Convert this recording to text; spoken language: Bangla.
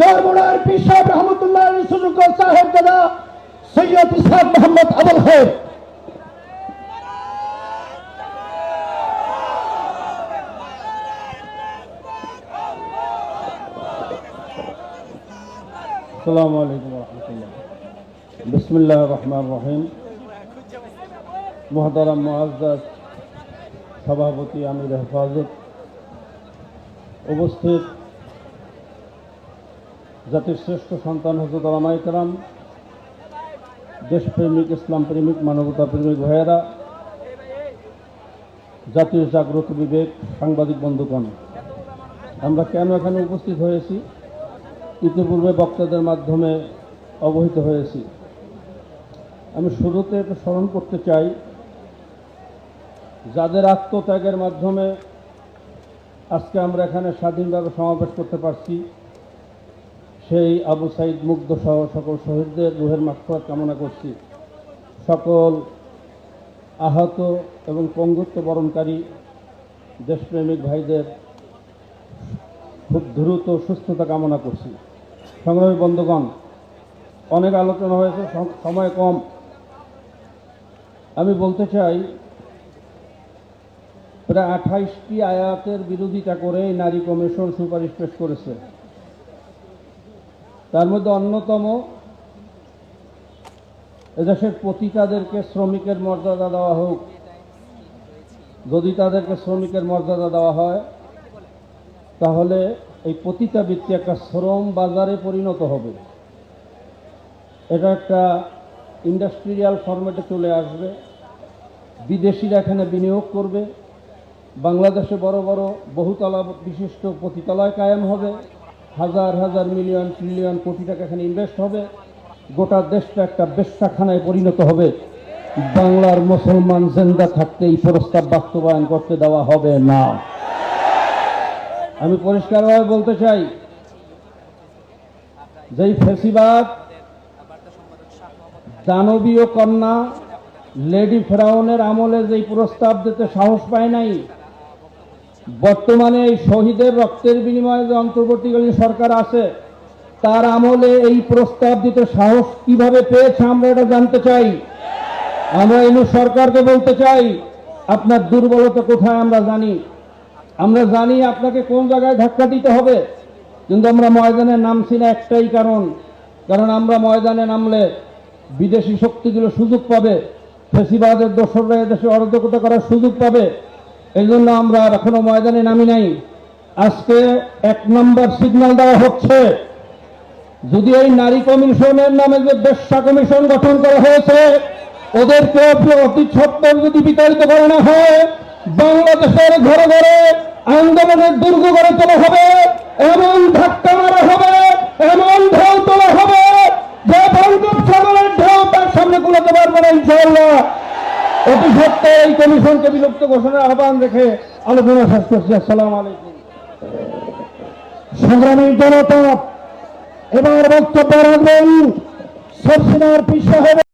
চরমোড়ার পিসাব রহমতুল্লাহ সুযোগ সাহেব দাদা সৈয়দ ইসাদ মোহাম্মদ আবুল হেব আসসালামু আলাইকুম রহমতুল্লাহ। বিসমুল্লাহ রহমান রহিম। মহতারাম মুআজ্জাজ, সভাপতি আমির হেফাজত। উপস্থিত জাতির শ্রেষ্ঠ সন্তান হজরত রামাইকরাম দেশপ্রেমিক ইসলাম প্রেমিক মানবতা প্রেমিক ভাইয়েরা, জাতীয় জাগ্রত বিবেক, সাংবাদিক বন্ধুগণ, আমরা কেন এখানে উপস্থিত হয়েছি? ইতিপূর্বে বক্তাদের মাধ্যমে অবহিত হয়েছি। আমি শুরুতে একটু স্মরণ করতে চাই, যাদের আত্মত্যাগের মাধ্যমে আজকে আমরা এখানে স্বাধীনভাবে সমাবেশ করতে পারছি সেই আবু সাইদ মুগ্ধ সহ সকল শহীদদের রুহের মাফরাত কামনা করছি। সকল আহত এবং পঙ্গুত্ব বরণকারী দেশপ্রেমিক ভাইদের খুব দ্রুত সুস্থতা কামনা করছি। সংগ্রামী বন্ধুগণ, অনেক আলোচনা হয়েছে, সম- সময় কম। আমি বলতে চাই, প্রায় আঠাইশটি আয়াতের বিরোধিতা করে নারী কমিশন সুপারিশ পেশ করেছে। তার মধ্যে অন্যতম এদেশের পতিতাদেরকে শ্রমিকের মর্যাদা দেওয়া হোক। যদি তাদেরকে শ্রমিকের মর্যাদা দেওয়া হয়, তাহলে এই পতিতা বৃত্তি একটা শ্রম বাজারে পরিণত হবে। এটা একটা ইন্ডাস্ট্রিয়াল ফরম্যাটে চলে আসবে। বিদেশিরা এখানে বিনিয়োগ করবে। বাংলাদেশে বড় বড় বহুতলা বিশিষ্ট পতিতালয় কায়েম হবে। হাজার হাজার মিলিয়ন, ট্রিলিয়ন কোটি টাকা এখানে ইনভেস্ট হবে। গোটা দেশটা একটা বেশ্যাখানায় পরিণত হবে। বাংলার মুসলমান জেন্দা থাকতে এই প্রস্তাব বাস্তবায়ন করতে দেওয়া হবে না। আমি পরিষ্কারভাবে বলতে চাই, যেই ফেসিবাদ দানবীয় কন্যা, লেডি ফেরাউনের আমলে যেই প্রস্তাব দিতে সাহস পায় নাই বর্তমানে এই শহীদের রক্তের বিনিময়ে যে অন্তর্বর্তীকালীন সরকার আছে, তার আমলে এই প্রস্তাব দিতে সাহস কীভাবে পেয়েছে আমরা এটা জানতে চাই। আমরা এই সরকারকে বলতে চাই, আপনার দুর্বলতা কোথায় আমরা জানি? আমরা জানি আপনাকে কোন জায়গায় ধাক্কা দিতে হবে, কিন্তু আমরা ময়দানে নামছি না একটাই কারণ। কারণ আমরা ময়দানে নামলে বিদেশি শক্তিগুলো সুযোগ পাবে, ফেসিবাদের দোসররা এদেশে অরাজকতা করার সুযোগ পাবে। এই জন্য আমরা আর এখনও ময়দানে নামি নাই। আজকে এক নম্বর সিগন্যাল দেওয়া হচ্ছে। যদি এই নারী কমিশনের নামে যে বেশ্যা কমিশন গঠন করা হয়েছে, ওদেরকে অতি ছত্তর যদি বিতাড়িত করানো হয়, বাংলাদেশের ঘরে ঘরে আন্দোলনের দুর্গ গড়ে তোলা হবে এমন ধাক্কা মারা হবে এমন ঢেউ তোলা হবে যে বঙ্গোপসাগরের ঢেউ তার সামনে কুলাতে পারবে না ইনশাআল্লাহ অতি সত্ত্বে এই কমিশনকে বিলুপ্ত ঘোষণার আহ্বান রেখে আলোচনা শেষ করছি। আসসালাম আলাইকুম। সংগ্রামী জনতা, এবার বক্তব্য রাখবেন সরসিনার পিস সাহেব